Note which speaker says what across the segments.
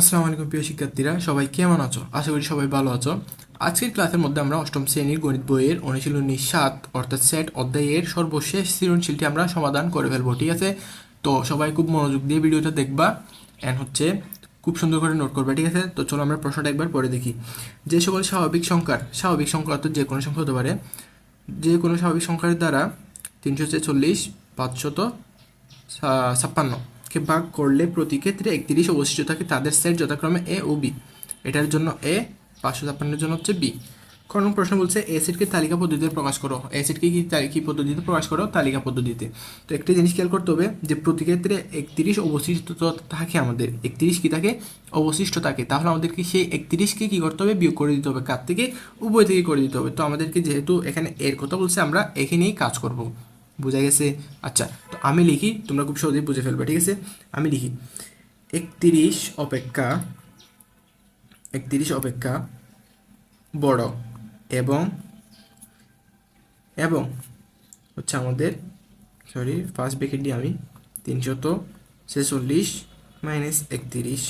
Speaker 1: আসসালামু আলাইকুম প্রিয় শিক্ষার্থীরা, সবাই কেমন আছো? আশা করি সবাই ভালো আছো। আজকের ক্লাসের মধ্যে আমরা অষ্টম শ্রেণির গণিত বইয়ের অনুশীলনী সাত, অর্থাৎ সেট অধ্যায়ের সর্বশেষ সৃজনশীলটি আমরা সমাধান করে ফেলব, ঠিক আছে? তো সবাই খুব মনোযোগ দিয়ে ভিডিওটা দেখবা অ্যান্ড হচ্ছে খুব সুন্দর করে নোট করবে, ঠিক আছে? তো চলো আমরা প্রশ্নটা একবার পরে দেখি। যে সকল স্বাভাবিক সংখ্যার, স্বাভাবিক সংখ্যা অর্থাৎ যে কোনো সংখ্যা হতে পারে, যে কোনো স্বাভাবিক সংখ্যার দ্বারা তিনশো ছেচল্লিশ, পাঁচশত ছাপ্পান্ন। কে ভাগ করলে প্রতি ক্ষেত্রে একত্রিশ অবশিষ্ট থাকে, তাদের সেট যথাক্রমে এ ও বি। এটার জন্য এ, পাঁচশো ছাপ্পান্নের জন্য হচ্ছে বি। কারণ প্রশ্ন বলছে সেটকে তালিকা পদ্ধতিতে প্রকাশ করো। সেটকে কি তালি- পদ্ধতিতে প্রকাশ করো? তালিকা পদ্ধতিতে। তো একটি জিনিস খেয়াল করতে হবে যে প্রতি ক্ষেত্রে একত্রিশ অবশিষ্ট থাকে আমাদের। একত্রিশ কি থাকে? অবশিষ্ট থাকে। তাহলে আমাদেরকে সেই একত্রিশকে কী করতে হবে? বিয়োগ করে দিতে হবে। কার থেকে? উভয় থেকে করে দিতে হবে। তো আমাদেরকে যেহেতু এখানে এর কথা বলছে, আমরা এখানেই কাজ করব। বোঝা গেছে? আচ্ছা। আমি লিখি, তোমরা খুব সহজেই বুঝে ফেলবে, ঠিক আছে? আমি লিখি, একত্রিশ অপেক্ষা একত্রিশ অপেক্ষা বড় এবং এবং হচ্ছে আমাদের সরি ফার্স্ট ব্রেকেট দিয়ে আমি, তিনশত ছেচল্লিশ মাইনাস একত্রিশ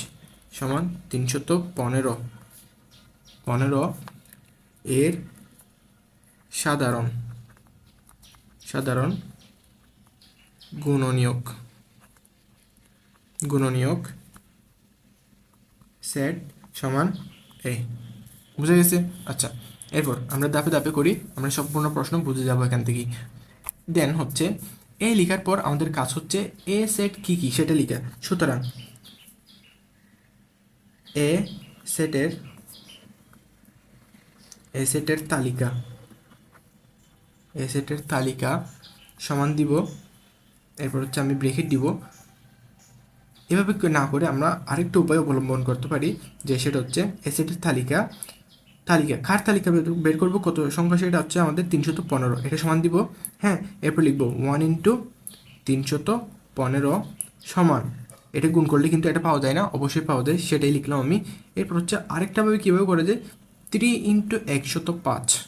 Speaker 1: সমান তিনশত পনেরো। পনেরো এর সাধারণ সাধারণ গুণনীয়ক। গুণনীয়ক সেট সমান এ। বুঝে গেছে? আচ্ছা এরপর আমরা দাপে দাপে করি, আমরা সম্পূর্ণ প্রশ্ন বুঝে যাব এখান থেকেই দেন হচ্ছে, এ লেখার পর আমাদের কাজ হচ্ছে এ সেট কি কি, সেটা লেখা। সুতরাং এ সেটের এ সেটের তালিকা, এ সেটের তালিকা সমান দিব এরপর হচ্ছে আমি ব্রেকেট দিব। এভাবে না করে আমরা আরেকটা উপায় অবলম্বন করতে পারি, যে সেটা হচ্ছে এ সেটের তালিকা। তালিকা, কার তালিকা বের- করব? কত সংখ্যা? সেটা হচ্ছে আমাদের তিনশত পনেরো। এটা সমান দিব। হ্যাঁ এরপর লিখব ওয়ান ইন্টু তিনশত পনেরো সমান। এটা গুণ করলে কিন্তু এটা পাওয়া যায় না, অবশ্যই পাওয়া যায়, সেটাই লিখলাম আমি। এরপর হচ্ছে আরেকটাভাবে কীভাবে করে যায়? থ্রি ইন্টু একশত পাঁচ।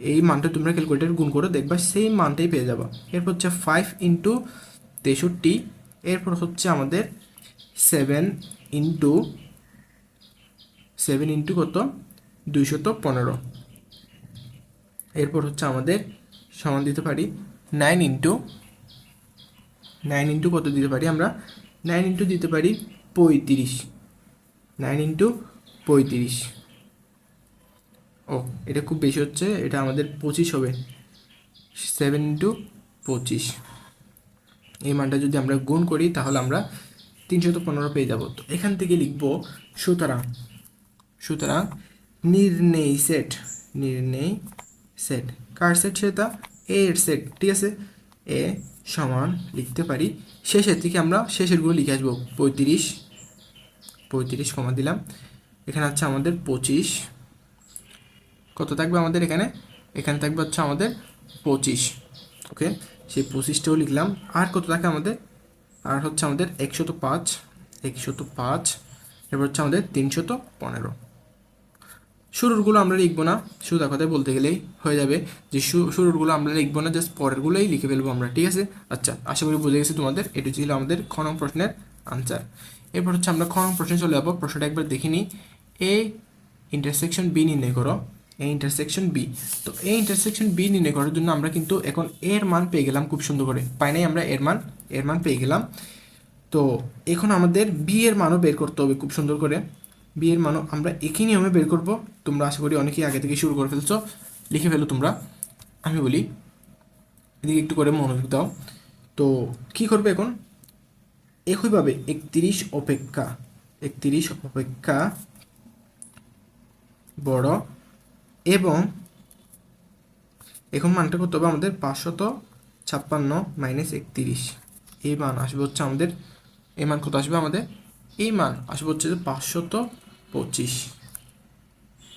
Speaker 1: এই মানটা তোমরা ক্যালকুলেটার গুণ করে দেখবা সেই মানটাই পেয়ে যাবা। এরপর হচ্ছে ফাইভ ইন্টু তেষট্টি, এরপর হচ্ছে আমাদের সেভেন ইন্টু সেভেন ইন্টু কত? দুইশত পনেরো। এরপর হচ্ছে আমাদের সমান দিতে পারি নাইন ইন্টু নাইন ইন্টু কত দিতে পারি আমরা? নাইন ইন্টু দিতে পারি পঁয়ত্রিশ। নাইন ইন্টু পঁয়ত্রিশ। ও, এটা খুব বেশি হচ্ছে, এটা আমাদের পঁচিশ হবে। সেভেন ইন্টু পঁচিশ। এই মানটা যদি আমরা গুণ করি, তাহলে আমরা তিনশত পনেরো পেয়ে যাব। তো এখান থেকে লিখব, সুতরাং সুতরাং নির্ণয় সেট নির্ণয় সেট কার সেট সেটা? এ এর সেট ঠিক আছে? এ সমান লিখতে পারি। শেষের থেকে আমরা শেষেরগুলো লিখে আসব। পঁয়ত্রিশ পঁয়ত্রিশ কমা দিলাম। এখানে হচ্ছে আমাদের পঁচিশ। কত থাকবে আমাদের এখানে? এখানে থাকবে হচ্ছে আমাদের পঁচিশ ওকে সেই পঁচিশটাও লিখলাম। আর কত থাকে আমাদের? আর হচ্ছে আমাদের একশত পাঁচ একশত পাঁচ, এবার হচ্ছে আমাদের তিনশত পনেরো। শুরুরগুলো আমরা লিখব না। শুধু কথায় বলতে গেলেই হয়ে যাবে যে শুরুরগুলো আমরা লিখব না জাস্ট পরেরগুলোই লিখে ফেলব আমরা, ঠিক আছে? আচ্ছা আশা করি বুঝে গেছি তোমাদের। এটি ছিল আমাদের খ নং প্রশ্নের আনসার এরপর হচ্ছে আমরা খ নং প্রশ্নে চলে যাব। প্রশ্নটা একবার দেখে নিই। এ ইন্টারসেকশন বি নির্ণয় করো। এই ইন্টারসেকশন বি তো এই ইন্টারসেকশন বি নির্ণয় করার জন্য আমরা কিন্তু এখন এর মান পেয়ে গেলাম খুব সুন্দর করে। পাই নাই আমরা এর মান? এর মান পেয়ে গেলাম। তো এখন আমাদের বি এর মানও বের করতে হবে খুব সুন্দর করে। বি এর মানও আমরা একই নিয়মে বের করব। তোমরা আশা করি অনেকেই আগে থেকে শুরু করে ফেলছো। লিখে ফেলো তোমরা। আমি বলি, এদিকে একটু করে মনোযোগ দাও। তো কি করবে এখন? একইভাবে একত্রিশ অপেক্ষা একত্রিশ অপেক্ষা বড় এবং এখন মানটা করতে হবে আমাদের পাঁচশত ছাপ্পান্ন মাইনাস একত্রিশ। এই মান আসবে হচ্ছে আমাদের, এই মান কত আসবে আমাদের? এই মান আসবে হচ্ছে যে পাঁচশত পঁচিশ।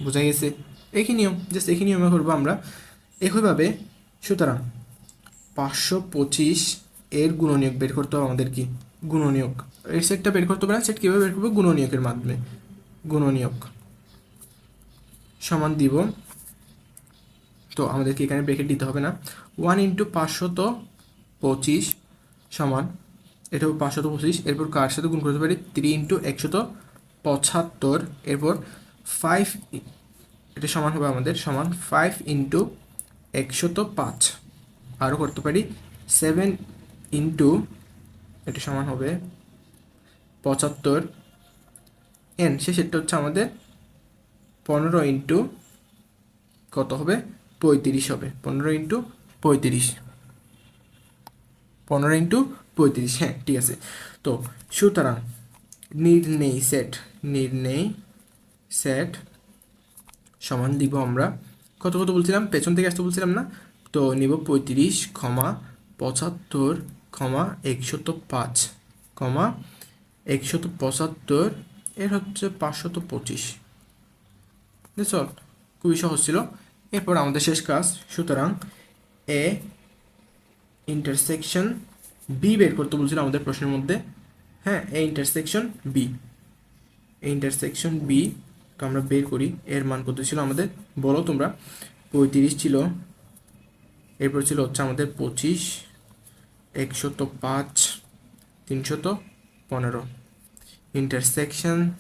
Speaker 1: বোঝা গেছে? একই নিয়ম জাস্ট একই নিয়মে করব আমরা। একইভাবে সুতরাং পাঁচশো পঁচিশ এর গুণনীয়ক বের করতে হবে আমাদের কি? গুণনীয়ক। এর সেটটা বের করতে হবে না, সেট কীভাবে বের করব? গুণনীয়কের মাধ্যমে। গুণনীয়ক। সমান দিব। তো আমাদেরকে এখানে ব্রেকেট দিতে হবে না। ওয়ান ইন্টু পাঁচশত পঁচিশ সমান, এটাও পাঁচশত পঁচিশ, এরপর কার সাথে গুণ করতে পারি? থ্রি ইন্টু একশত পঁচাত্তর, এরপর ফাইভ এটা সমান হবে আমাদের, সমান ফাইভ ইন্টু একশত পাঁচ। আরও করতে পারি সেভেন ইন্টু এটা সমান হবে পঁচাত্তর। এন শেষেরটা হচ্ছে আমাদের পনেরো ইন্টু কত হবে? পঁয়ত্রিশ হবে। পনেরো ইন্টু পঁয়ত্রিশ। পনেরো ইন্টু পঁয়ত্রিশ হ্যাঁ ঠিক আছে। তো সুতরাং নির্ণয় সেট নির্ণয় সেট সমান দিব আমরা কত কত বলছিলাম? পেছন থেকে আসতে বলছিলাম না? তো নিব পঁয়ত্রিশ ক্ষমা পঁচাত্তর ক্ষমা একশত পাঁচ ক্ষমা একশত পঁচাত্তর, এর হচ্ছে পাঁচশত পঁচিশ। চল খুবই সহজ ছিল। এরপর আমাদের শেষ কাজ। সুতরাং এ ইন্টারসেকশন বি বের করতে বলছিল আমাদের প্রশ্নের মধ্যে। হ্যাঁ এ ইন্টারসেকশন বি এই ইন্টারসেকশন বি তো আমরা বের করি। এর মান কত ছিল আমাদের? বলো তোমরা। পঁয়ত্রিশ ছিল। এরপর ছিল হচ্ছে আমাদের পঁচিশ। একশত পাঁচ। তিনশত পনেরো। ইন্টারসেকশন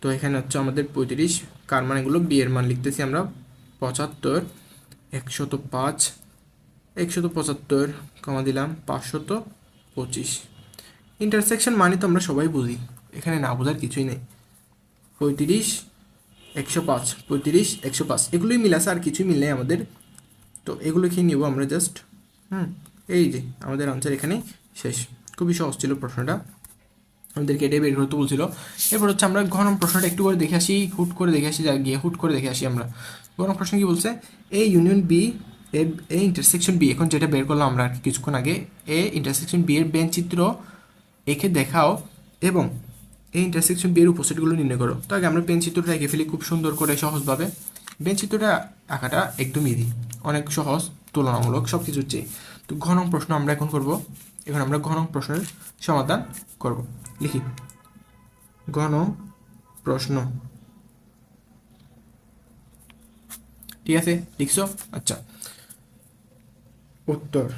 Speaker 1: তো এখানে হচ্ছে আমাদের পঁয়ত্রিশ। কার মান এগুলো? বি এর মান লিখতেছি আমরা। পঁচাত্তর, একশত পাঁচ, একশত পঁচাত্তর, কমা দিলাম পাঁচশত পঁচিশ। ইন্টারসেকশন মানে তো আমরা সবাই বুঝি। এখানে না বোঝার কিছুই নেই। পঁয়ত্রিশ, একশো পাঁচ, পঁয়ত্রিশ, একশো পাঁচ। এগুলোই মিল আছে, আর কিছুই মিল নেই আমাদের। তো এগুলো খেয়ে নেব আমরা জাস্ট হুম, এই যে আমাদের আনসার এখানেই শেষ। খুবই সহজ ছিল প্রশ্নটা। আমাদেরকে এটাই বের করতে বলছিল। এরপর হচ্ছে আমরা ঘন প্রশ্নটা একটু করে দেখে আসি, হুট করে দেখে আসি, যা গিয়ে হুট করে দেখে আসি আমরা। ঘন প্রশ্ন কি বলছে? A union B A intersection B এখন যেটা বের করলাম আমরা আর কিছুক্ষণ আগে এ ইন্টারসেকশন বি এর বেন চিত্র একে দেখাও এবং এই ইন্টারসেকশন বি এর উপসেটগুলো নির্ণয় করো। তো আগে আমরা পেন চিত্রটা এঁকে ফেলি খুব সুন্দর করে, সহজভাবে। বেন চিত্রটা আঁকাটা একদম ইজি অনেক সহজ, তুলনামূলক সব কিছুর চেয়ে। তো ঘন প্রশ্ন আমরা এখন করব। এখন আমরা ঘন প্রশ্নের সমাধান করব। লিখি। ঘন প্রশ্ন। ঠিক আছে, লিখছো? আচ্ছা। উত্তর।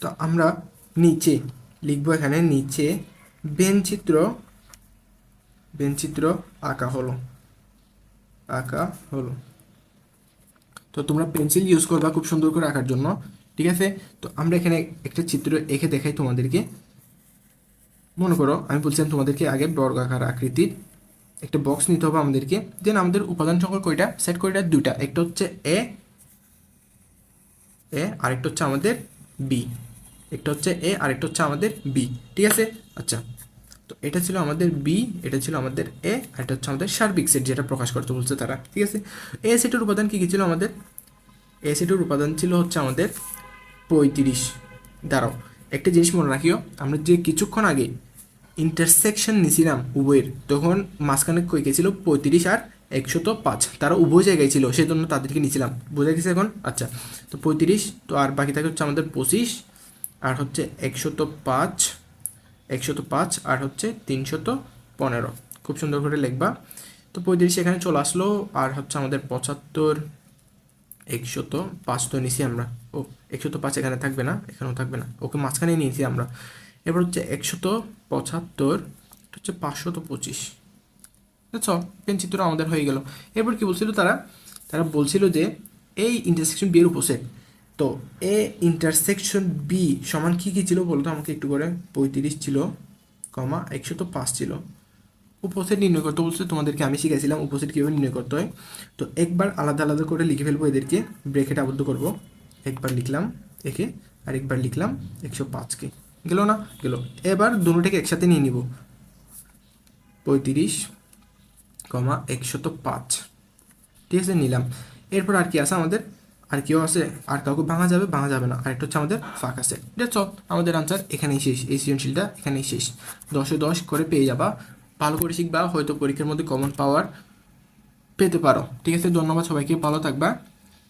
Speaker 1: তো আমরা নিচে লিখব এখানে, নিচে বেনচিত্র বেনচিত্র আঁকা হলো। আঁকা হলো। তো তোমরা পেন্সিল ইউজ করবা খুব সুন্দর করে আঁকার জন্য। ঠিক আছে? তো আমরা এখানে একটা চিত্র এঁকে দেখাই তোমাদেরকে। মনে করো, আমি বলছিলাম তোমাদেরকে আগে বর্গাকার আকৃতির একটা বক্স নিতে হবে আমাদেরকে। দেন আমাদের উপাদান সংখ্যা কয়টা? সেট কয়টা? দুইটা। একটা হচ্ছে এ এ আরেকটা হচ্ছে আমাদের বি একটা হচ্ছে এ আরেকটা হচ্ছে আমাদের বি ঠিক আছে? আচ্ছা। তো এটা ছিল আমাদের বি এটা ছিল আমাদের এ আর এটা হচ্ছে আমাদের সার্বিক সেট যেটা প্রকাশ করতে বলছে তারা। ঠিক আছে? এ সেটের উপাদান কী কী ছিল আমাদের? এ সেটের উপাদান ছিল হচ্ছে আমাদের পঁয়ত্রিশ। দাঁড়াও। একটা জিনিস মনে রাখিও, আমরা যে কিছুক্ষণ আগে ইন্টারসেকশন নিছিলাম উভয়ের। তখন মাঝখানে কই গেছিল? পঁয়ত্রিশ আর একশত পাঁচ। তারা উভয় জায়গায় ছিল সেই জন্য তাদেরকে নিয়েছিলাম বোঝা গেছে এখন? আচ্ছা তো পঁয়ত্রিশ, তো আর বাকি থাকে হচ্ছে আমাদের পঁচিশ, আর হচ্ছে একশত পাঁচ একশত পাঁচ, আর হচ্ছে তিনশত পনেরো। খুব সুন্দর করে লিখবা। তো পঁয়ত্রিশ এখানে চলে আসলো, আর হচ্ছে আমাদের পঁচাত্তর, একশত পাঁচ তো নিছি আমরা। ও, একশত পাঁচ এখানে থাকবে না, এখানেও থাকবে না। ওকে মাঝখানে নিয়েছি আমরা। এবার হচ্ছে একশত পঁচাত্তর হচ্ছে পাঁচশত পঁচিশ। বুঝছ পেন চিত্র আমাদের হয়ে গেল। এরপর কি বলছিল তারা? তারা বলছিল যে এই ইন্টারসেকশন বি এর উপসেট। তো এ ইন্টারসেকশন বি সমান কী কী ছিল বলতো আমাকে একটু করে। পঁয়ত্রিশ ছিল, কমা একশত পাঁচ ছিল। উপসেট নির্ণয় করতে বলছে তোমাদেরকে, আমি শিখেছিলাম উপসেট কীভাবে নির্ণয় করতে হয়। তো একবার আলাদা আলাদা করে লিখে ফেলব এদেরকে। ব্রেকেট আবদ্ধ করব। একবার লিখলাম একে আর একবার লিখলাম একশো পাঁচকে। গেল না? গেল। এবার দুটোটাকে একসাথে নিয়ে নিব। পঁয়ত্রিশ কমা একশত পাঁচ। ঠিক আছে, নিলাম। এরপর আর কি আছে আমাদের? আর কেউ আছে? আর কাউকে ভাঙা যাবে? ভাঙা যাবে না। আরেকটা হচ্ছে আমাদের ফাঁক আছে এটা চল, আমাদের আনসার এখানেই শেষ। এই সৃজনশীলটা এখানেই শেষ। দশে দশ করে পেয়ে যাবা। ভালো করে শিখবা, হয়তো পরীক্ষার মধ্যে কমন পাওয়ার পেতে পারো। ঠিক আছে, ধন্যবাদ সবাইকে। ভালো থাকবা।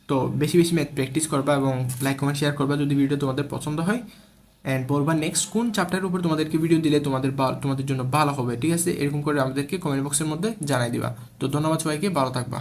Speaker 1: তো বেশি বেশি ম্যাথ প্র্যাকটিস করবা এবং লাইক কমেন্ট শেয়ার করবা যদি ভিডিও তোমাদের পছন্দ হয়। অ্যান্ড বলবা নেক্সট কোন চ্যাপ্টারের উপর তোমাদেরকে ভিডিও দিলে তোমাদের তোমাদের জন্য ভালো হবে, ঠিক আছে? এরকম করে আমাদেরকে কমেন্ট বক্সের মধ্যে জানাই দিবা। তো ধন্যবাদ সবাইকে, ভালো থাকবা।